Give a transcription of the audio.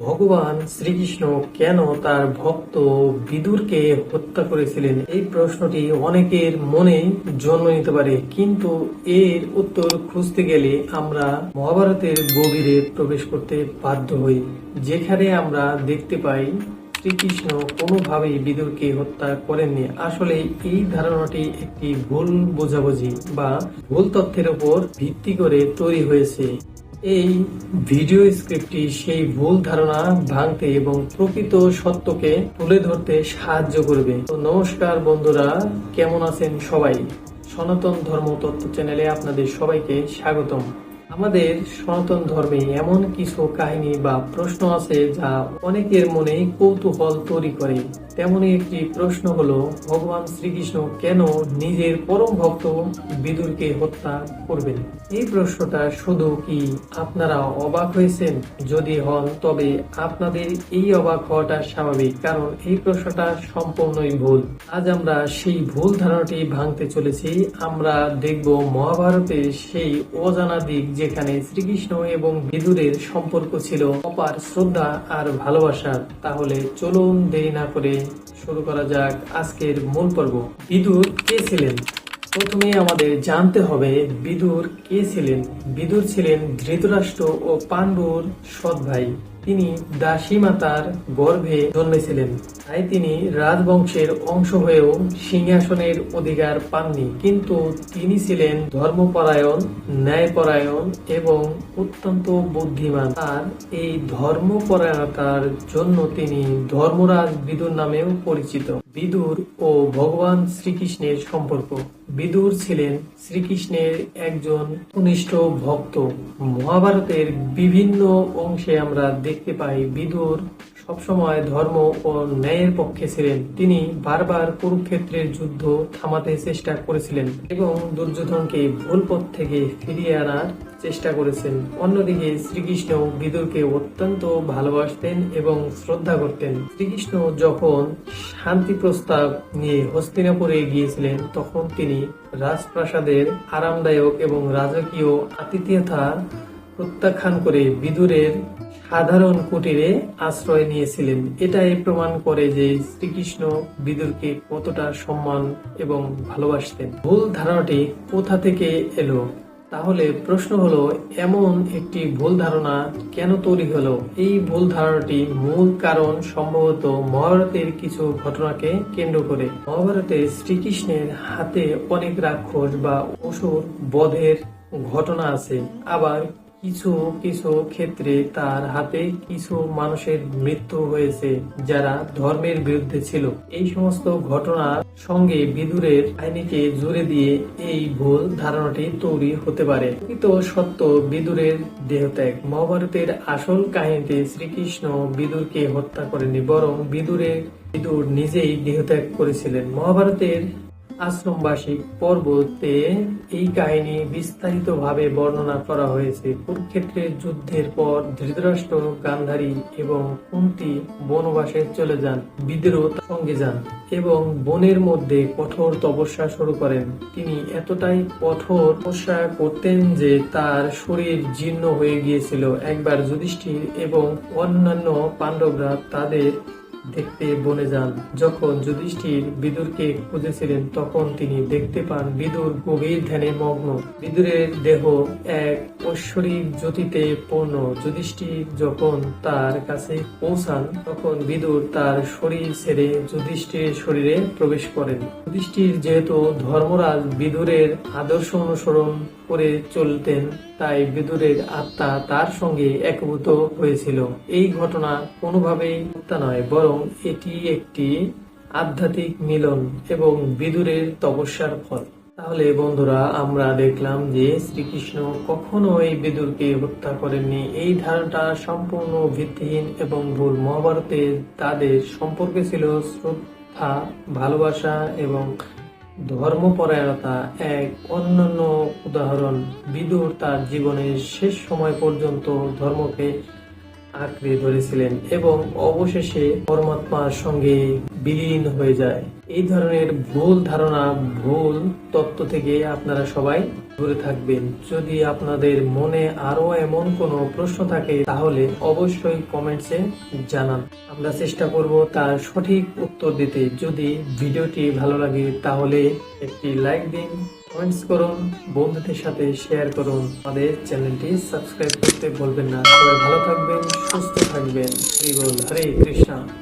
ভগবান শ্রীকৃষ্ণ কেন তার ভক্ত বিদুরকে হত্যা করেছিলেন? এই প্রশ্নটি অনেকের মনে জন্ম নিতে পারে, কিন্তু এর উত্তর খুঁজতে গেলে আমরা মহাভারতের গভীরে প্রবেশ করতে বাধ্য হই। যেখানে আমরা দেখতে পাই, শ্রীকৃষ্ণ কোনোভাবেই বিদুরকে হত্যা করেননি। আসলে এই ধারণাটি একটি ভুল বোঝাবুঝি বা ভুল তথ্যের উপর ভিত্তি করে তৈরি হয়েছে। এই ভিডিও স্ক্রিপ্টটি সেই ভুল ধারণা ভাঙতে এবং প্রকৃত সত্যকে তুলে ধরতে সাহায্য করবে। তো নমস্কার বন্ধুরা, কেমন আছেন সবাই? সনাতন ধর্ম তত্ত্ব চ্যানেলে আপনাদের সবাইকে স্বাগতম। আমাদের সনাতন ধর্মে এমন কিছু কাহিনী বা প্রশ্ন আছে যা অনেকের মনে কৌতূহল তৈরি করে। তেমনই একটি প্রশ্ন হলো, ভগবান শ্রীকৃষ্ণ কেন নিজের পরম ভক্ত বিদুরকে হত্যা করবেন? এই প্রশ্নটা শুধু কি আপনারা অবাক হয়েছেন যদি হন, তবে আপনাদের এই অবাক হওয়াটা স্বাভাবিক, কারণ এই প্রশ্নটা সম্পূর্ণই ভুল। আজ আমরা সেই ভুল ধারণাটি ভাঙতে চলেছি। আমরা দেখব মহাভারতের সেই অজানা দিক যেখানে শ্রীকৃষ্ণ এবং বিদুরের সম্পর্ক ছিল অপার শ্রদ্ধা আর ভালোবাসা। তাহলে চলুন দেরি না করে শুরু করা যাক আজকের মূল পর্ব। বিদুর কে ছিলেন? প্রথমে আমাদের জানতে হবে বিদুর কে ছিলেন। বিদুর ছিলেন ধৃতরাষ্ট্র ও পাণ্ডুর সৎ ভাই। তিনি দাসী মাতার গর্ভে জন্মেছিলেন। তাই তিনি রাজবংশের অংশ হয়েও সিংহাসনের অধিকার পাননি। কিন্তু তিনি ছিলেন ধর্মপরায়ণ, ন্যায়পরায়ণ এবং অত্যন্ত বুদ্ধিমান। আর এই ধর্মপরায়ণতার জন্য তিনি ধর্মরাজ বিদুর নামেও পরিচিত। বিদুর ও ভগবান শ্রীকৃষ্ণের সম্পর্ক। বিদুর ছিলেন শ্রীকৃষ্ণের একজন ঘনিষ্ঠ ভক্ত। মহাভারতের বিভিন্ন অংশে আমরা দেখতে পাই বিদুর সবসময় ধর্ম ও ন্যায়ের পক্ষে ছিলেন। তিনি বারবার কুরুক্ষেত্রের যুদ্ধ থামাতে চেষ্টা করেছিলেন এবং দুর্যোধনকে ভুল পথ থেকে ফিরিয়ে আনার চেষ্টা করেছেন। অন্যদিকে শ্রীকৃষ্ণ বিদুরকে অত্যন্ত ভালোবাসতেন এবং শ্রদ্ধা করতেন। শ্রীকৃষ্ণ যখন শান্তি প্রস্তাব নিয়ে হস্তিনাপুরে গিয়েছিলেন, তখন তিনি রাজপ্রাসাদের আরামদায়ক এবং রাজকীয় আতিথ্যতা প্রত্যাখ্যান করে বিদুরের সাধারণ কুটিরে আশ্রয় নিয়েছিলেন। এটাই প্রমাণ করে যে শ্রীকৃষ্ণ বিদুরকে কতটা সম্মান এবং ভালোবাসতেন। ভুল ধারণাটি কোথা থেকে এলো? তাহলে প্রশ্ন হলো, এমন একটি ভুল ধারণা কেন তৈরি হলো? এই ভুল ধারণাটি মূল কারণ সম্ভবত মহাভারতের কিছু ঘটনাকে কেন্দ্র করে। মহাভারতে শ্রীকৃষ্ণের হাতে অনেক রাক্ষস বা অসুর বধের ঘটনা আছে। আবার কিছু কিছু ক্ষেত্রে তার হাতে কিছু মানুষের মৃত্যু হয়েছে যারা ধর্মের বিরুদ্ধে ছিল। এই সমস্ত ঘটনার সঙ্গে বিদুরের কাহিনীকে জুড়ে দিয়ে এই ভুল ধারণাটি তৈরি হতে পারে। প্রকৃত সত্য, বিদুরের দেহত্যাগ। মহাভারতের আসল কাহিনীতে শ্রীকৃষ্ণ বিদুরকে হত্যা করেনি বরং বিদুরের বিদুর নিজেই দেহত্যাগ করেছিলেন। মহাভারতের আশ্রমবাসী পর্বতে এই কাহিনী বিস্তারিতভাবে বর্ণনা করা হয়েছে। কুরুক্ষেত্রের যুদ্ধের পর ধৃতরাষ্ট্র, গান্ধারী এবং কুন্তি বনবাসে চলে যান বিদ্রোহ সঙ্গে যান এবং বনের মধ্যে কঠোর তপস্যা শুরু করেন। তিনি এতটাই কঠোর তপস্যা করতেন যে তার শরীর জীর্ণ হয়ে গিয়েছিল। একবার যুধিষ্ঠির এবং অন্যান্য পাণ্ডবরা তাদের দেখতে বনে যান। যখন যুধিষ্ঠির বিদুরকে খুঁজেছিলেন, তখন তিনি দেখতে পান বিদুর গভীর ধ্যানে মগ্ন। বিদুরের দেহ এক ঐশ্বরিক জ্যোতিতে পূর্ণ। যুধিষ্ঠির যখন তার কাছে পৌঁছান, তখন বিদুর তার শরীর ছেড়ে যুধিষ্ঠিরের শরীরে প্রবেশ করেন। যুধিষ্ঠির যেহেতু ধর্মরাজ বিদুরের আদর্শ অনুসরণ করে চলতেন, তাই বিদুরের আত্মা তার সঙ্গে একভূত হয়েছিল। এই ঘটনা কোনোভাবেই হত্যা নয়, বরং এটি একটি আধ্যাত্মিক মিলন এবং বিদুরের তপস্যার ফল। তাহলে বন্ধুরা, আমরা দেখলাম যে শ্রীকৃষ্ণ কখনো এই বিদুরকে হত্যা করেননি। এই ধারণাটা সম্পূর্ণ ভিত্তিহীন এবং ভুল। মহাভারতে তাদের সম্পর্কে ছিল শ্রদ্ধা, ভালোবাসা এবং ধর্মপরায়ণতা। এক অন্যান্য উদাহরণ, বিদুর তার জীবনের শেষ সময় পর্যন্ত ধর্মকে আঁকড়ে ধরেছিলেন এবং অবশেষে পরমাত্মার সঙ্গে বিলীন হয়ে যায়। এই ধরনের ভুল ধারণা, ভুল তত্ত্ব থেকে আপনারা সবাই দূরে থাকবেন। যদি আপনাদের মনে আরও এমন কোনো প্রশ্ন থাকে, তাহলে অবশ্যই কমেন্টসে জানান। আমরা চেষ্টা করব তার সঠিক উত্তর দিতে। যদি ভিডিওটি ভালো লাগে, তাহলে একটি লাইক দিন কমেন্টস করুন, বন্ধুদের সাথে শেয়ার করুন। আমাদের চ্যানেলটি সাবস্ক্রাইব করতে বলবেন না। সবাই ভালো থাকবেন, সুস্থ থাকবেন। হরি বল হরে কৃষ্ণা।